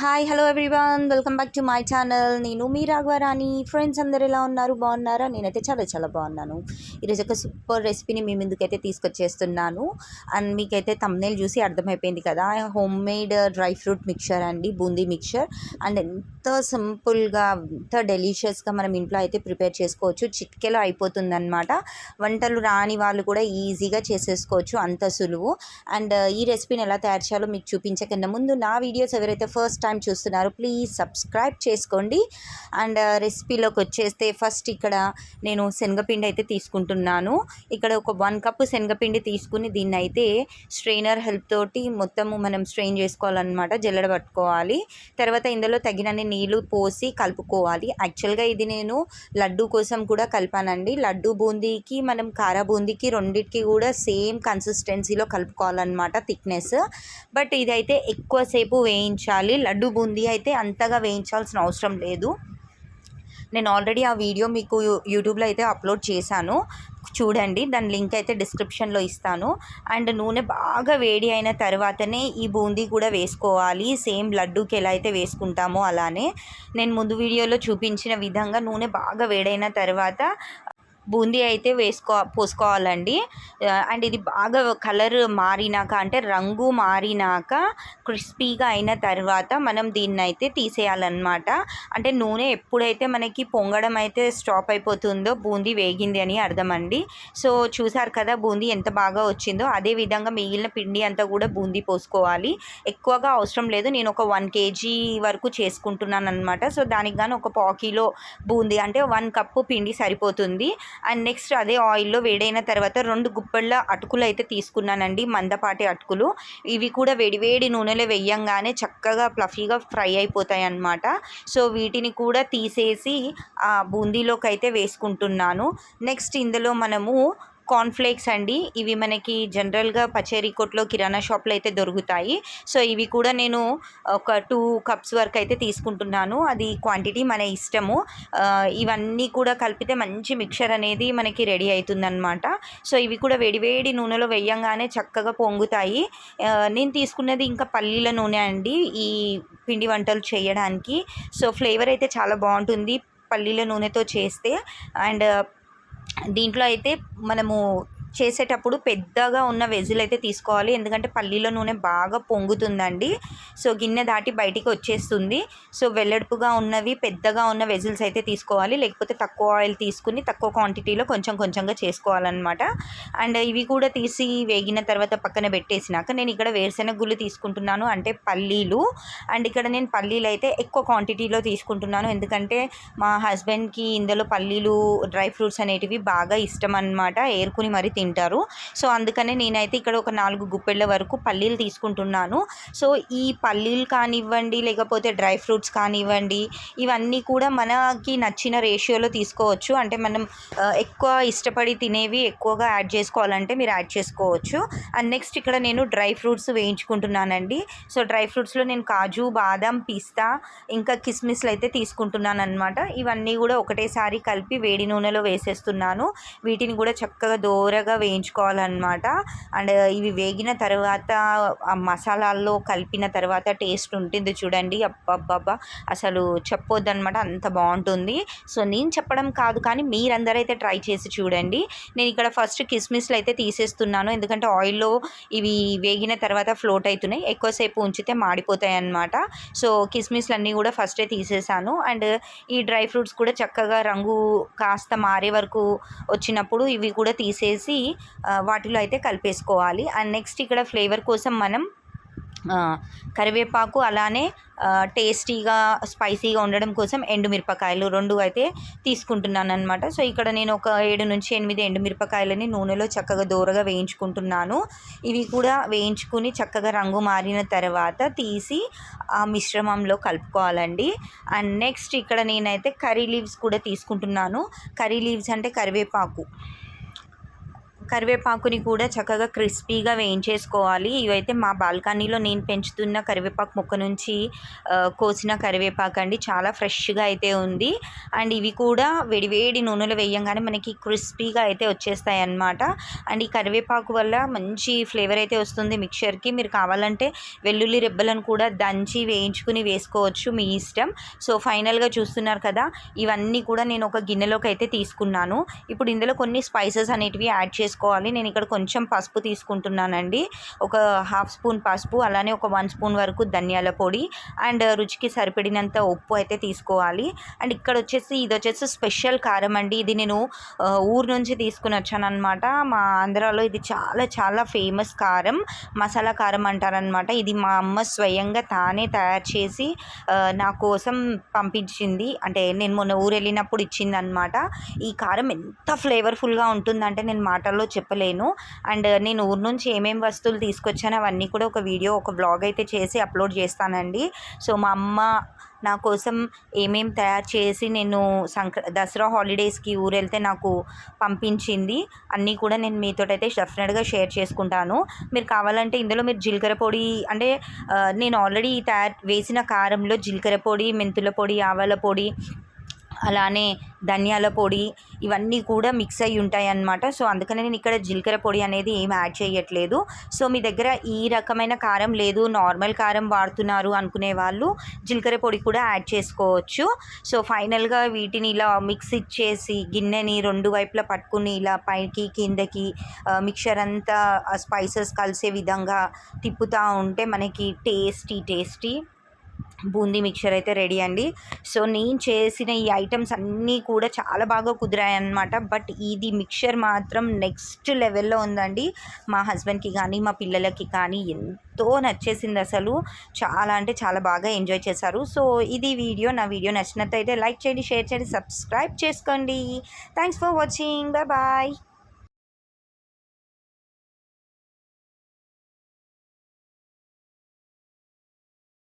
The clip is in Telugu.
Hi hello everyone welcome back to my channel నేను మీ రాఘవరాణి. ఫ్రెండ్స్ అందరు ఎలా ఉన్నారు? బాగున్నారా? నేనైతే చాలా చాలా బాగున్నాను. ఈరోజు ఒక సూపర్ రెసిపీని మీ ముందుకైతే తీసుకొచ్చేస్తున్నాను. అండ్ మీకైతే తమ్నేల్ చూసి అర్థమైపోయింది కదా? Home made dry fruit mixture అండి బూందీ మిక్చర్ అండ్ ఎంత సింపుల్గా ఎంత డెలిషియస్గా మనం ఇంట్లో అయితే ప్రిపేర్ చేసుకోవచ్చు. చిట్కెలో అయిపోతుందన్నమాట. వంటలు రాని వాళ్ళు కూడా ఈజీగా చేసేసుకోవచ్చు. అంత సులువు. అండ్ ఈ రెసిపీని ఎలా తయారు చేయాలో మీకు చూపించకుండా ముందు నా వీడియోస్ ఎవరైతే ఫస్ట్ టైం చూస్తున్నారు ప్లీజ్ సబ్స్క్రైబ్ చేసుకోండి. అండ్ రెసిపీలోకి uh, వచ్చేస్తే ఫస్ట్ ఇక్కడ నేను శనగపిండి అయితే తీసుకుంటున్నాను. ఇక్కడ ఒక వన్ కప్ శనగపిండి తీసుకుని దీన్ని అయితే స్ట్రెయినర్ హెల్ప్ తోటి మొత్తము మనం స్ట్రెయిన్ చేసుకోవాలన్నమాట జల్లెడ పట్టుకోవాలి. తర్వాత ఇందులో తగినన్ని నీళ్ళు పోసి కలుపుకోవాలి. యాక్చువల్గా ఇది నేను లడ్డు కోసం కూడా కలిపానండి. లడ్డు బూందీకి మనం కారా బూందీకి రెండింటికి కూడా సేమ్ కన్సిస్టెన్సీలో కలుపుకోవాలన్నమాట థిక్నెస్ బట్ ఇదైతే ఎక్కువసేపు వేయించాలి. లడ్డు బూందీ అయితే అంతగా వేయించాల్సిన అవసరం లేదు. నేను ఆల్రెడీ ఆ వీడియో మీకు యూట్యూబ్లో అయితే అప్లోడ్ చేశాను. చూడండి దాని లింక్ అయితే డిస్క్రిప్షన్లో ఇస్తాను. అండ్ నూనె బాగా వేడి అయిన తర్వాతనే ఈ బూందీ కూడా వేసుకోవాలి. సేమ్ లడ్డూకి ఎలా అయితే వేసుకుంటామో అలానే. నేను ముందు వీడియోలో చూపించిన విధంగా నూనె బాగా వేడైన తర్వాత బూందీ అయితే వేసుకో పోసుకోవాలండి. అండ్ ఇది బాగా కలర్ మారినాక అంటే రంగు మారినాక క్రిస్పీగా అయిన తర్వాత మనం దీన్ని అయితే తీసేయాలన్నమాట. అంటే నూనె ఎప్పుడైతే మనకి పొంగడం అయితే స్టాప్ అయిపోతుందో బూందీ వేగింది అని అర్థం అండి సో చూసారు కదా బూందీ ఎంత బాగా వచ్చిందో. అదే విధంగా మిగిలిన పిండి అంతా కూడా బూందీ పోసుకోవాలి. ఎక్కువగా అవసరం లేదు. నేను ఒక వన్ కేజీ వరకు చేసుకుంటున్నాను అనమాట సో దానికి గాను ఒక పావు బూందీ అంటే వన్ కప్పు పిండి సరిపోతుంది. అండ్ నెక్స్ట్ అదే ఆయిల్లో వేడైన తర్వాత రెండు గుప్పెళ్ళ అటుకులు అయితే తీసుకున్నానండి మందపాటి అటుకులు. ఇవి కూడా వేడివేడి నూనెలో వేయంగానే చక్కగా ఫ్లఫీగా ఫ్రై అయిపోతాయి అన్నమాట సో వీటిని కూడా తీసేసి ఆ బూందీలోకి అయితే వేసుకుంటున్నాను. నెక్స్ట్ ఇందులో మనము కార్న్ఫ్లేక్స్ అండి. ఇవి మనకి జనరల్గా పచేరి కొట్లో కిరాణా షాప్లో అయితే దొరుకుతాయి. సో ఇవి కూడా నేను ఒక టూ కప్స్ వరకు అయితే తీసుకుంటున్నాను. అది క్వాంటిటీ మన ఇష్టము. ఇవన్నీ కూడా కలిపితే మంచి మిక్చర్ అనేది మనకి రెడీ అవుతుందన్నమాట. సో ఇవి కూడా వేడివేడి నూనెలో వేయంగానే చక్కగా పొంగుతాయి. నేను తీసుకున్నది ఇంకా పల్లీల నూనె అండి. ఈ పిండి వంటలు చేయడానికి. సో ఫ్లేవర్ అయితే చాలా బాగుంటుంది. పల్లీల నూనెతో చేస్తే. అండ్ దీంట్లో అయితే మనము చేసేటప్పుడు పెద్దగా ఉన్న వెజిల్ అయితే తీసుకోవాలి. ఎందుకంటే పల్లీలో నూనె బాగా పొంగుతుందండి. సో గిన్నె దాటి బయటికి వచ్చేస్తుంది. సో వెల్లడుపుగా ఉన్నవి పెద్దగా ఉన్న వెజిల్స్ అయితే తీసుకోవాలి. లేకపోతే తక్కువ ఆయిల్ తీసుకుని తక్కువ క్వాంటిటీలో కొంచెం కొంచెంగా చేసుకోవాలన్నమాట. అండ్ ఇవి కూడా తీసి వేగిన తర్వాత పక్కన పెట్టేసినాక నేను ఇక్కడ వేరుశెనగ గుళ్ళు తీసుకుంటున్నాను అంటే పల్లీలు. అండ్ ఇక్కడ నేను పల్లీలు అయితే ఎక్కువ క్వాంటిటీలో తీసుకుంటున్నాను. ఎందుకంటే మా హస్బెండ్కి ఇందులో పల్లీలు డ్రై ఫ్రూట్స్ అనేటివి బాగా ఇష్టం అనమాట ఏరుకుని మరి తింటారు. సో అందుకనే నేనైతే ఇక్కడ ఒక నాలుగు గుప్పెళ్ళ వరకు పల్లీలు తీసుకుంటున్నాను. సో ఈ పల్లీలు కానివ్వండి లేకపోతే డ్రై ఫ్రూట్స్ కానివ్వండి ఇవన్నీ కూడా మనకి నచ్చిన రేషియోలో తీసుకోవచ్చు. అంటే మనం ఎక్కువ ఇష్టపడి తినేవి ఎక్కువగా యాడ్ చేసుకోవాలంటే మీరు యాడ్ చేసుకోవచ్చు. అండ్ నెక్స్ట్ ఇక్కడ నేను డ్రై ఫ్రూట్స్ వేయించుకుంటున్నానండి. సో డ్రై ఫ్రూట్స్లో నేను కాజు బాదం పిస్తా ఇంకా కిస్మిస్లు అయితే తీసుకుంటున్నాను అనమాట ఇవన్నీ కూడా ఒకటేసారి కలిపి వేడి నూనెలో వేసేస్తున్నాను. వీటిని కూడా చక్కగా దోరగా బాగా వేయించుకోవాలన్నమాట. అండ్ ఇవి వేగిన తర్వాత ఆ మసాలాల్లో కలిపిన తర్వాత టేస్ట్ ఉంటుంది చూడండి. అబ్బబ్బబ్బా! అసలు చెప్పొద్దనమాట అంత బాగుంటుంది. సో నేను చెప్పడం కాదు కానీ మీరందరైతే ట్రై చేసి చూడండి. నేను ఇక్కడ ఫస్ట్ కిస్మిస్లు అయితే తీసేస్తున్నాను. ఎందుకంటే ఆయిల్లో ఇవి వేగిన తర్వాత ఫ్లోట్ అవుతున్నాయి. ఎక్కువసేపు ఉంచితే మాడిపోతాయి అన్నమాట సో కిస్మిస్లు అన్నీ కూడా ఫస్టే తీసేసాను. అండ్ ఈ డ్రై ఫ్రూట్స్ కూడా చక్కగా రంగు కాస్త మారే వరకు వచ్చినప్పుడు ఇవి కూడా తీసేసి వాటిలో అయితే కలిపేసుకోవాలి. అండ్ నెక్స్ట్ ఇక్కడ ఫ్లేవర్ కోసం మనం కరివేపాకు అలానే టేస్టీగా స్పైసీగా ఉండడం కోసం ఎండుమిరపకాయలు రెండు అయితే తీసుకుంటున్నాను అనమాట సో ఇక్కడ నేను ఒక ఏడు నుంచి ఎనిమిది ఎండుమిరపకాయలని నూనెలో చక్కగా దూరగా వేయించుకుంటున్నాను. ఇవి కూడా వేయించుకుని చక్కగా రంగు మారిన తర్వాత తీసి ఆ మిశ్రమంలో కలుపుకోవాలండి. అండ్ నెక్స్ట్ ఇక్కడ నేనైతే కర్రీ లీవ్స్ కూడా తీసుకుంటున్నాను. కర్రీ లీవ్స్ అంటే కరివేపాకు. కరివేపాకుని కూడా చక్కగా క్రిస్పీగా వేయించేసుకోవాలి. ఇవైతే మా బాల్కనీలో నేను పెంచుతున్న కరివేపాకు మొక్క నుంచి కోసిన కరివేపాకు అండి. చాలా ఫ్రెష్గా అయితే ఉంది. అండ్ ఇవి కూడా వేడివేడి నూనెలో వేయంగానే మనకి క్రిస్పీగా అయితే వచ్చేస్తాయి అన్నమాట అండ్ ఈ కరివేపాకు వల్ల మంచి ఫ్లేవర్ అయితే వస్తుంది మిక్చర్కి. మీరు కావాలంటే వెల్లుల్లి రెబ్బలను కూడా దంచి వేయించుకుని వేసుకోవచ్చు మీ ఇష్టం. సో ఫైనల్గా చూస్తున్నారు కదా ఇవన్నీ కూడా నేను ఒక గిన్నెలోకి అయితే తీసుకున్నాను. ఇప్పుడు ఇందులో కొన్ని స్పైసెస్ అనేటివి యాడ్ చేసుకోవాలి నేను ఇక్కడ కొంచెం పసుపు తీసుకుంటున్నానండి. ఒక హాఫ్ స్పూన్ పసుపు అలానే ఒక వన్ స్పూన్ వరకు ధనియాల పొడి అండ్ రుచికి సరిపడినంత ఉప్పు అయితే తీసుకోవాలి. అండ్ ఇక్కడ వచ్చేసి ఇది వచ్చేసి స్పెషల్ కారం అండి. ఇది నేను ఊరు నుంచి తీసుకుని వచ్చానమాట మా ఆంధ్రాలో ఇది చాలా చాలా ఫేమస్ కారం. మసాలా కారం అంటారనమాట ఇది మా అమ్మ స్వయంగా తానే తయారు చేసి నా కోసం పంపించింది. అంటే నేను మొన్న ఊరు వెళ్ళినప్పుడు ఇచ్చిందనమాట ఈ కారం ఎంత ఫ్లేవర్ఫుల్గా ఉంటుందంటే నేను మాటల్లో చెప్పలేను. అండ్ నేను ఊరు నుంచి ఏమేమి వస్తువులు తీసుకొచ్చానో అవన్నీ కూడా ఒక వీడియో ఒక బ్లాగ్ అయితే చేసి అప్లోడ్ చేస్తానండి. సో మా అమ్మ నా కోసం ఏమేం తయారు చేసి నేను సంక్ర దసరా హాలిడేస్కి ఊరు వెళ్తే నాకు పంపించింది. అన్నీ కూడా నేను మీతో అయితే డెఫినెట్గా షేర్ చేసుకుంటాను. మీరు కావాలంటే ఇందులో మీరు జీలకర్ర పొడి అంటే నేను ఆల్రెడీ తయారు వేసిన కారంలో జీలకర్ర పొడి మెంతుల పొడి ఆవాల పొడి అలానే ధనియాల పొడి ఇవన్నీ కూడా మిక్స్ అయ్యి ఉంటాయి అన్నమాట సో అందుకనే నేను ఇక్కడ జీలకర్ర పొడి అనేది ఏం యాడ్ చేయట్లేదు. సో మీ దగ్గర ఈ రకమైన కారం లేదు నార్మల్ కారం వాడుతున్నారు అనుకునే వాళ్ళు జీలకర్ర పొడి కూడా యాడ్ చేసుకోవచ్చు. సో ఫైనల్గా వీటిని ఇలా మిక్స్ ఇచ్చేసి గిన్నెని రెండు వైపులా పట్టుకుని ఇలా పైకి కిందకి మిక్చర్ అంతా స్పైసెస్ కలిసే విధంగా తిప్పుతూ ఉంటే మనకి టేస్టీ టేస్టీ బూందీ మిక్చర్ అయితే రెడీ అండి. సో నేను చేసిన ఈ ఐటమ్స్ అన్నీ కూడా చాలా బాగా కుదిరాయి అన్నమాట బట్ ఇది మిక్చర్ మాత్రం నెక్స్ట్ లెవెల్లో ఉందండి. మా హస్బెండ్కి కానీ మా పిల్లలకి కానీ ఎంతో నచ్చేసింది అసలు. చాలా అంటే చాలా బాగా ఎంజాయ్ చేశారు. సో ఇది వీడియో. నా వీడియో నచ్చినట్టయితే లైక్ చేయండి షేర్ చేయండి సబ్స్క్రైబ్ చేసుకోండి. Thanks for watching. Bye bye.